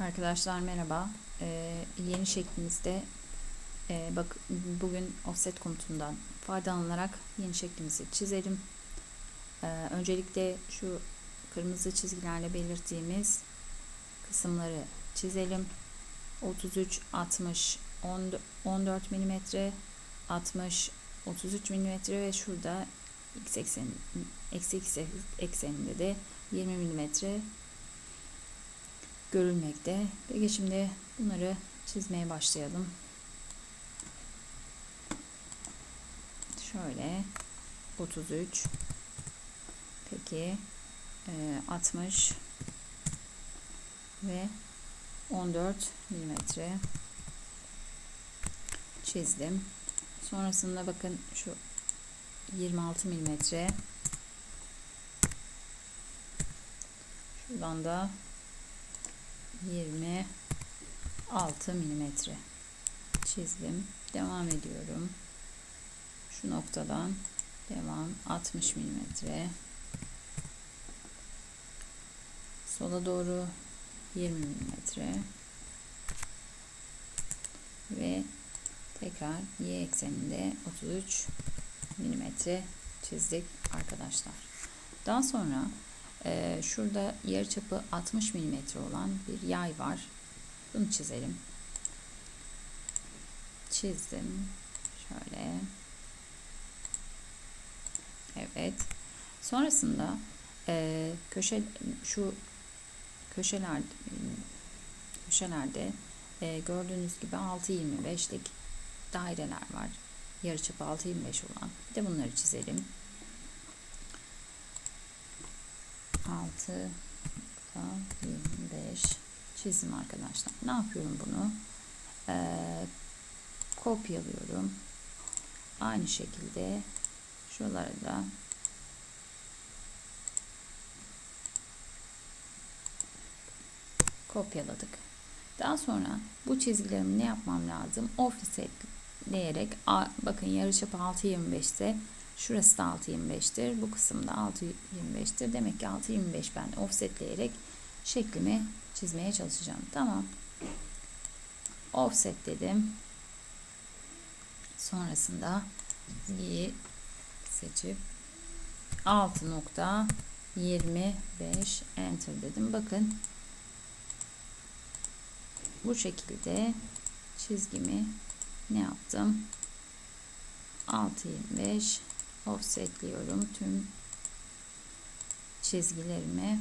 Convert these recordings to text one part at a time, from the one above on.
Arkadaşlar merhaba. Ee, yeni şeklimizde e, bak bugün offset komutundan faydalanarak yeni şeklimizi çizelim. Ee, öncelikle şu kırmızı çizgilerle belirttiğimiz kısımları çizelim. 33, 60, 10 14 mm, 60, 33 mm ve şurada x eksen, eksi x ekseninde de 20 mm görülmekte. Peki şimdi bunları çizmeye başlayalım. Şöyle 33 peki e, 60 ve 14 milimetre çizdim. Sonrasında bakın şu 26 milimetre şuradan da 26 milimetre çizdim. Devam ediyorum. Şu noktadan devam 60 milimetre. Sola doğru 20 milimetre. Ve tekrar y ekseninde 33 milimetre çizdik arkadaşlar. Daha sonra ee, şurada yarıçapı 60 mm olan bir yay var. Bunu çizelim. Çizdim. Şöyle. Evet. Sonrasında e, köşe şu köşeler köşelerde e, gördüğünüz gibi 6.25'lik daireler var. Yarıçapı 6.25 olan. Bir de bunları çizelim. 6.25 çizim arkadaşlar. Ne yapıyorum bunu? Ee, kopyalıyorum. Aynı şekilde şuraları da kopyaladık. Daha sonra bu çizgilerimi ne yapmam lazım? Offsetleyerek bakın yarıçapı 6.25 ise Şurası da 6.25'tir. Bu kısım da 6.25'tir. Demek ki 6.25 ben offsetleyerek şeklimi çizmeye çalışacağım. Tamam. Offset dedim. Sonrasında y'yi seçip 6.25 enter dedim. Bakın bu şekilde çizgimi ne yaptım? 6.25 offsetliyorum tüm çizgilerimi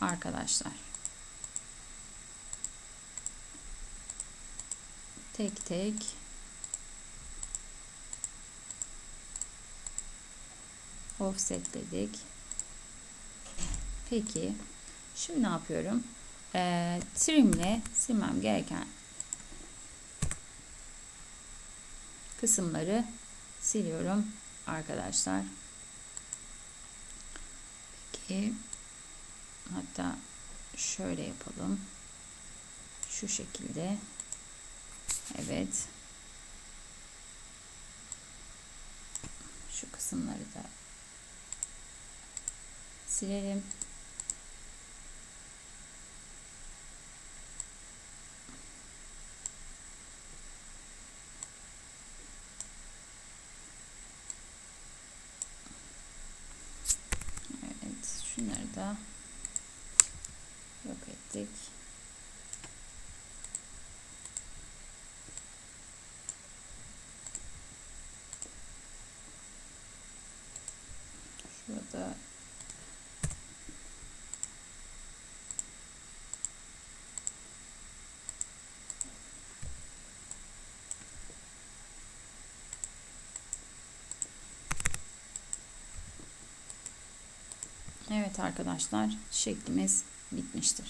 arkadaşlar. Tek tek offsetledik. Peki şimdi ne yapıyorum? Ee, trimle silmem gereken kısımları siliyorum arkadaşlar. Peki hatta şöyle yapalım. Şu şekilde. Evet. Şu kısımları da silelim. Da yok ettik. Şurada Evet arkadaşlar şeklimiz bitmiştir.